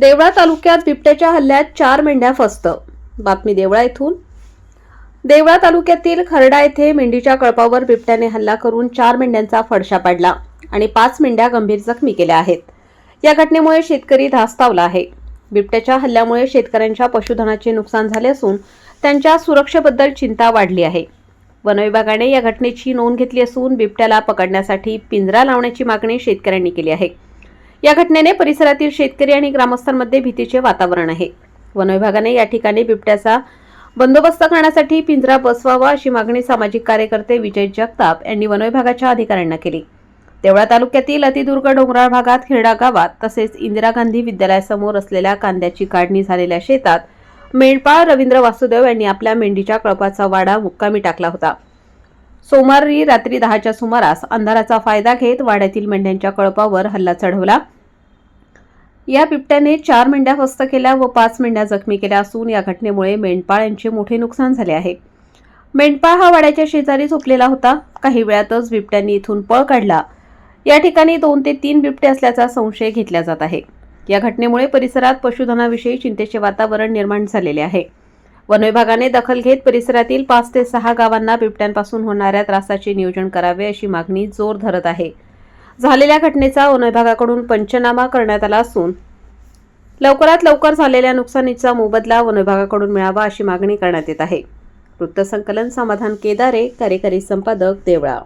देवळा तालुक्यात बिबट्याच्या हल्ल्यात चार मेंढ्या फस्त. बातमी देवळा येथून देवळा तालुक्यातील खरडा येथे मेंढीच्या कळपावर बिबट्याने हल्ला करून चार मेंढ्यांचा फडशा पाडला आणि पाच मेंढ्या गंभीर जखमी केल्या आहेत. या घटनेमुळे शेतकरी धास्तावला आहे. बिबट्याच्या हल्ल्यामुळे शेतकऱ्यांच्या पशुधनाचे नुकसान झाले असून त्यांच्या सुरक्षेबद्दल चिंता वाढली आहे. वनविभागाने या घटनेची नोंद घेतली असून बिबट्याला पकडण्यासाठी पिंजरा लावण्याची मागणी शेतकऱ्यांनी केली आहे. या घटनेने परिसरातील शेतकरी आणि ग्रामस्थांमध्ये भीतीचे वातावरण आहे. वनविभागाने या ठिकाणी बिबट्याचा बंदोबस्त करण्यासाठी पिंजरा बसवावा अशी मागणी सामाजिक कार्यकर्ते विजय जगताप यांनी वनविभागाच्या अधिकाऱ्यांना केली. तेवढा तालुक्यातील अतिदुर्ग डोंगराळ भागात खेडा गावात तसेच इंदिरा गांधी विद्यालयासमोर असलेल्या कांद्याची काढणी झालेल्या शेतात मेंढपाळ रवींद्र वासुदेव यांनी आपल्या मेंढीच्या कळपाचा वाडा मुक्कामी टाकला होता. सोमवारी रात्री दहाच्या सुमारास अंधाराचा फायदा घेत वाड्यातील मेंढ्यांच्या कळपावर हल्ला चढवला. या बिबट्याने चार मेंढ्या फस्त केल्या व पाच मेंढ्या जखमी केल्या असून या घटनेमुळे मेंढपाळ यांचे मोठे नुकसान झाले आहे. मेंढपाळ हा वाड्याच्या शेजारी झोपलेला होता. काही वेळातच बिबट्यांनी इथून पळ काढला. या ठिकाणी दोन ते तीन बिबटे असल्याचा संशय घेतला जात आहे. या घटनेमुळे परिसरात पशुधनाविषयी चिंतेचे वातावरण निर्माण झालेले आहे. वन विभागाने दखल घेत परिसरातील पाच ते सहा गावांना बिबट्यांपासून होणाऱ्या त्रासाचे नियोजन करावे अशी मागणी जोर धरत आहे. झालेल्या घटनेचा वन विभागाकडून पंचनामा करण्यात आला असून लवकरात लवकर झालेल्या नुकसानीचा मोबदला वन विभागाकडून मिळावा अशी मागणी करण्यात येत आहे. वृत्तसंकलन समाधान केदारे कार्यकारी संपादक देवळा